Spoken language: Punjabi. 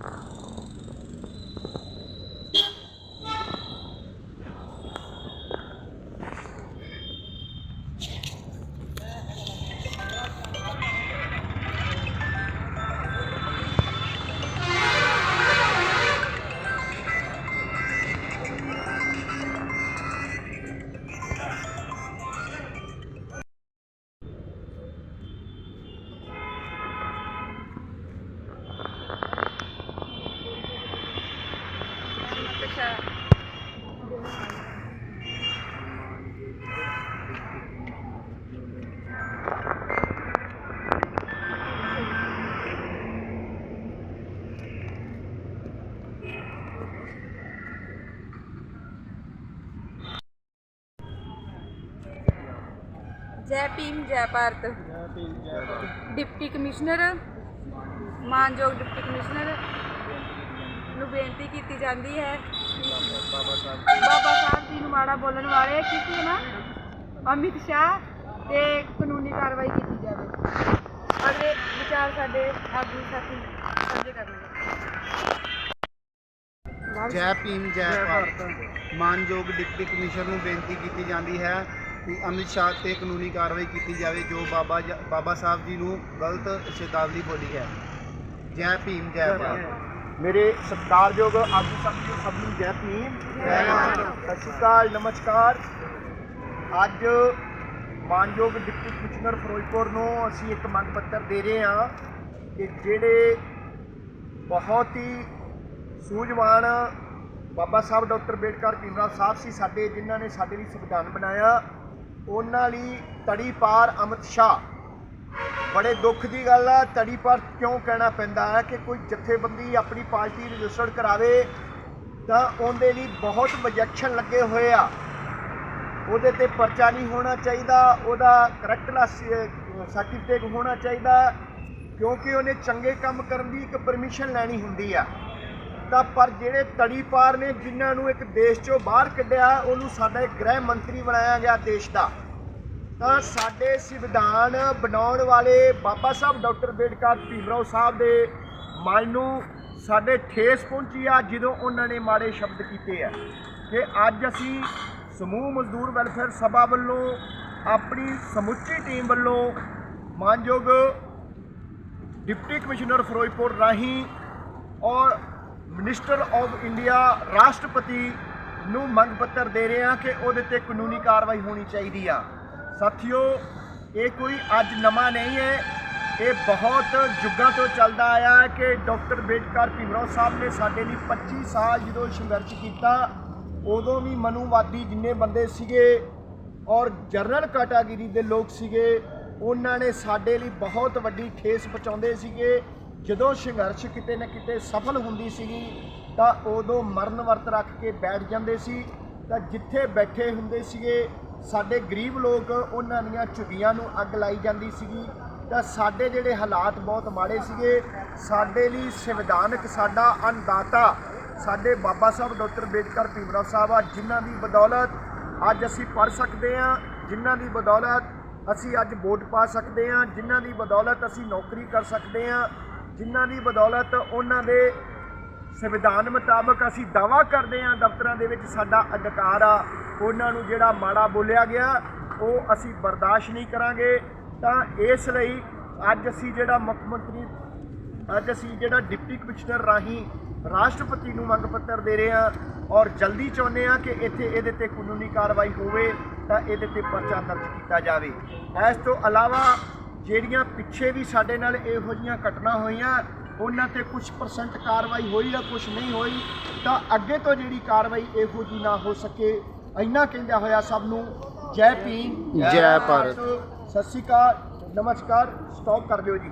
Thank. ਜੈ ਭੀਮ ਜੈ ਭਾਰਤ। ਡਿਪਟੀ ਕਮਿਸ਼ਨਰ ਮਾਨਯੋਗ ਡਿਪਟੀ ਕਮਿਸ਼ਨਰ ਨੂੰ ਬੇਨਤੀ ਕੀਤੀ ਜਾਂਦੀ ਹੈ। ਬਾਬਾ ਸਾਹਿਬ ਜੀ। ਨੂੰ ਮਾੜਾ ਬੋਲਣ ਵਾਲੇ ਕਿਸੇ ਨਾ? ਅਮਿਤ ਸ਼ਾਹ ਤੇ ਕਾਨੂੰਨੀ ਕਾਰਵਾਈ ਕੀਤੀ ਜਾਵੇ। ਅਗਲੇ ਵਿਚਾਰ ਸਾਡੇ ਆਗੂ ਸਾਥੀ ਸਾਂਝੇ ਕਰਨਗੇ। ਜੈ ਭੀਮ ਜੈ ਭਾਰਤ। ਮਾਨਯੋਗ ਡਿਪਟੀ ਕਮਿਸ਼ਨਰ ਨੂੰ ਬੇਨਤੀ ਕੀਤੀ ਜਾਂਦੀ ਹੈ ਕਿ ਅਮਿਤ ਸ਼ਾਹ ਤੇ ਕਾਨੂੰਨੀ ਕਾਰਵਾਈ ਕੀਤੀ ਜਾਵੇ ਜੋ ਬਾਬਾ ਬਾਬਾ ਸਾਹਿਬ ਜੀ ਨੂੰ ਗਲਤ ਸ਼ਬਦਾਵਲੀ ਬੋਲੀ ਹੈ। ਜੈ ਭੀਮ ਜੈ ਭਾਰਤ। ਮੇਰੇ ਸਤਿਕਾਰਯੋਗ ਆਗੂ ਸਾਥੀਓ ਸਭ ਨੂੰ ਜੈ ਭੀਮ। ਸਤਿ ਸ਼੍ਰੀ ਅਕਾਲ, ਨਮਸਕਾਰ। ਅੱਜ ਮਾਨਯੋਗ ਡਿਪਟੀ ਕਮਿਸ਼ਨਰ ਫਿਰੋਜ਼ਪੁਰ ਨੂੰ ਅਸੀਂ ਇੱਕ ਮੰਗ ਪੱਤਰ ਦੇ ਰਹੇ ਹਾਂ ਕਿ ਜਿਹੜੇ ਬਹੁਤ ਹੀ ਸੂਝਵਾਨ ਬਾਬਾ ਸਾਹਿਬ ਡਾਕਟਰ ਬੇਡਕਰ ਭੀਮਰਾਵ ਸਾਹਿਬ ਸੀ ਸਾਡੇ, ਜਿਨ੍ਹਾਂ ਨੇ ਸਾਡੇ ਲਈ ਸੰਵਿਧਾਨ ਬਣਾਇਆ, ਉਹਨਾਂ ਲਈ ਤੜੀ ਪਾਰ ਅਮਿਤ ਸ਼ਾਹ ਬੜੇ ਦੁੱਖ ਦੀ ਗੱਲ ਆ, ਤੜੀ ਪਰ ਕਿਉਂ ਕਹਿਣਾ ਪੈਂਦਾ ਹੈ ਕਿ ਕੋਈ ਜਥੇਬੰਦੀ ਆਪਣੀ ਪਾਰਟੀ ਰਜਿਸਟਰਡ ਕਰਾਵੇ, ਤਾਂ ਉਹਦੇ ਲਈ ਬਹੁਤ ਵਜੈਕਸ਼ਨ ਲੱਗੇ ਹੋਏ ਆ। ਉਹਦੇ ਤੇ ਪਰਚਾ ਨਹੀਂ ਹੋਣਾ ਚਾਹੀਦਾ, ਉਹਦਾ ਕਰੈਕਟਲੈਸ ਸਰਟੀਫਿਕੇਟ ਹੋਣਾ ਚਾਹੀਦਾ, ਕਿਉਂਕਿ ਉਹਨੇ ਚੰਗੇ ਕੰਮ ਕਰਨ ਦੀ ਇੱਕ ਪਰਮਿਸ਼ਨ ਲੈਣੀ ਹੁੰਦੀ ਆ। ਤਾਂ ਪਰ ਜਿਹੜੇ ਤੜੀ ਪਾਰ ਨੇ, ਜਿਨ੍ਹਾਂ ਨੂੰ ਇੱਕ ਦੇਸ਼ ਚੋਂ ਬਾਹਰ ਕੱਢਿਆ, ਉਹਨੂੰ ਸਾਡਾ ਗ੍ਰਹਿ ਮੰਤਰੀ ਬਣਾਇਆ ਗਿਆ ਦੇਸ਼ ਦਾ। ਤਾਂ ਸਾਡੇ ਸੰਵਿਧਾਨ ਬਣਾਉਣ ਵਾਲੇ ਬਾਬਾ ਸਾਹਿਬ ਡਾਕਟਰ ਬੇਡਕਰ ਭੀਮਰਾਓ ਸਾਹਿਬ ਦੇ ਮਨ ਨੂੰ ਸਾਡੇ ਠੇਸ ਪਹੁੰਚੀ ਆ ਜਦੋਂ ਉਹਨਾਂ ਨੇ ਮਾੜੇ ਸ਼ਬਦ ਕੀਤੇ ਆ ਕਿ ਅੱਜ ਅਸੀਂ ਸਮੂਹ ਮਜ਼ਦੂਰ ਵੈਲਫੇਅਰ ਸਭਾ ਵੱਲੋਂ ਆਪਣੀ ਸਮੁੱਚੀ ਟੀਮ ਵੱਲੋਂ ਮਾਨਯੋਗ ਡਿਪਟੀ ਕਮਿਸ਼ਨਰ ਫਿਰੋਜ਼ਪੁਰ ਰਾਹੀਂ ਔਰ ਮਿਨਿਸਟਰ ਆਫ ਇੰਡੀਆ ਰਾਸ਼ਟਰਪਤੀ ਨੂੰ ਮੰਗ ਪੱਤਰ ਦੇ ਰਹੇ ਹਾਂ ਕਿ ਉਹਦੇ ਤੇ ਕਾਨੂੰਨੀ ਕਾਰਵਾਈ ਹੋਣੀ ਚਾਹੀਦੀ ਆ। ਸਾਥੀਓ, ਇਹ ਕੋਈ ਅੱਜ ਨਵਾਂ ਨਹੀਂ ਹੈ। ਇਹ ਬਹੁਤ ਯੁੱਗਾਂ ਤੋਂ ਚੱਲਦਾ ਆਇਆ ਕਿ ਡਾਕਟਰ ਬੇਡਕਰ ਭੀਮਰਾਓ ਸਾਹਿਬ ਨੇ ਸਾਡੇ ਲਈ 25 ਸਾਲ ਜਦੋਂ ਸੰਘਰਸ਼ ਕੀਤਾ, ਉਦੋਂ ਵੀ ਮਨੂਵਾਦੀ ਜਿੰਨੇ ਬੰਦੇ ਸੀਗੇ ਔਰ ਜਨਰਲ ਕੈਟਾਗਰੀ ਦੇ ਲੋਕ ਸੀਗੇ, ਉਹਨਾਂ ਨੇ ਸਾਡੇ ਲਈ ਬਹੁਤ ਵੱਡੀ ਠੇਸ ਪਹੁੰਚਾਉਂਦੇ ਸੀਗੇ। ਜਦੋਂ ਸੰਘਰਸ਼ ਕਿਤੇ ਨਾ ਕਿਤੇ ਸਫਲ ਹੁੰਦੀ ਸੀਗੀ, ਤਾਂ ਉਦੋਂ ਮਰਨ ਵਰਤ ਰੱਖ ਕੇ ਬੈਠ ਜਾਂਦੇ ਸੀ, ਤਾਂ ਜਿੱਥੇ ਬੈਠੇ ਹੁੰਦੇ ਸੀਗੇ ਸਾਡੇ ਗਰੀਬ ਲੋਕ ਉਹਨਾਂ ਦੀਆਂ ਝੁੱਗੀਆਂ ਨੂੰ ਅੱਗ ਲਾਈ ਜਾਂਦੀ ਸੀਗੀ। ਤਾਂ ਸਾਡੇ ਜਿਹੜੇ ਹਾਲਾਤ ਬਹੁਤ ਮਾੜੇ ਸੀਗੇ। ਸਾਡੇ ਲਈ ਸੰਵਿਧਾਨਕ ਸਾਡਾ ਅੰਦਾਤਾ ਸਾਡੇ ਬਾਬਾ ਸਾਹਿਬ ਡਾਕਟਰ ਬੇਡਕਰ ਭੀਮਰਾਓ ਸਾਹਿਬ ਆ, ਜਿਨ੍ਹਾਂ ਦੀ ਬਦੌਲਤ ਅੱਜ ਅਸੀਂ ਪੜ੍ਹ ਸਕਦੇ ਹਾਂ, ਜਿਨ੍ਹਾਂ ਦੀ ਬਦੌਲਤ ਅਸੀਂ ਅੱਜ ਵੋਟ ਪਾ ਸਕਦੇ ਹਾਂ, ਜਿਨ੍ਹਾਂ ਦੀ ਬਦੌਲਤ ਅਸੀਂ ਨੌਕਰੀ ਕਰ ਸਕਦੇ ਹਾਂ, ਜਿਨ੍ਹਾਂ ਦੀ ਬਦੌਲਤ ਉਹਨਾਂ ਦੇ ਸੰਵਿਧਾਨ ਮੁਤਾਬਕ ਅਸੀਂ ਦਾਵਾ ਕਰਦੇ ਹਾਂ ਦਫ਼ਤਰਾਂ ਦੇ ਵਿੱਚ ਸਾਡਾ ਅਧਿਕਾਰ ਆ। ਉਹਨਾਂ ਨੂੰ ਜਿਹੜਾ ਮਾੜਾ ਬੋਲਿਆ ਗਿਆ, ਉਹ ਅਸੀਂ ਬਰਦਾਸ਼ਤ ਨਹੀਂ ਕਰਾਂਗੇ। ਤਾਂ ਇਸ ਲਈ ਅੱਜ ਅਸੀਂ ਜਿਹੜਾ ਮੁੱਖ ਮੰਤਰੀ, ਅੱਜ ਅਸੀਂ ਜਿਹੜਾ ਡਿਪਟੀ ਕਮਿਸ਼ਨਰ ਰਾਹੀਂ ਰਾਸ਼ਟਰਪਤੀ ਨੂੰ ਮੰਗ ਪੱਤਰ ਦੇ ਰਹੇ ਹਾਂ ਔਰ ਜਲਦੀ ਚਾਹੁੰਦੇ ਹਾਂ ਕਿ ਇੱਥੇ ਇਹਦੇ ਤੇ ਕਾਨੂੰਨੀ ਕਾਰਵਾਈ ਹੋਵੇ, ਤਾਂ ਇਹਦੇ ਤੇ ਪਰਚਾ ਦਰਜ ਕੀਤਾ ਜਾਵੇ। ਇਸ ਤੋਂ ਇਲਾਵਾ ਜਿਹੜੀਆਂ ਪਿੱਛੇ ਵੀ ਸਾਡੇ ਨਾਲ ਇਹੋ ਜਿਹੀਆਂ ਘਟਨਾ ਹੋਈਆਂ, ਉਹਨਾਂ ਤੇ ਕੁਝ ਪਰਸੈਂਟ ਕਾਰਵਾਈ ਹੋਈ ਜਾਂ ਕੁਝ ਨਹੀਂ ਹੋਈ, ਤਾਂ ਅੱਗੇ ਤੋਂ ਜਿਹੜੀ ਕਾਰਵਾਈ ਇਹੋ ਜੀ ਨਾ ਹੋ ਸਕੇ ਇੰਨਾ ਕਹਿੰਦਾ ਹੋਇਆ ਸਭ ਨੂੰ ਜੈ ਭੀਮ ਜੈ ਭਾਰਤ। ਸਤਿ ਸ਼੍ਰੀ ਅਕਾਲ ਨਮਸਕਾਰ ਸਟਾਪ ਕਰ ਦਿਓ ਜੀ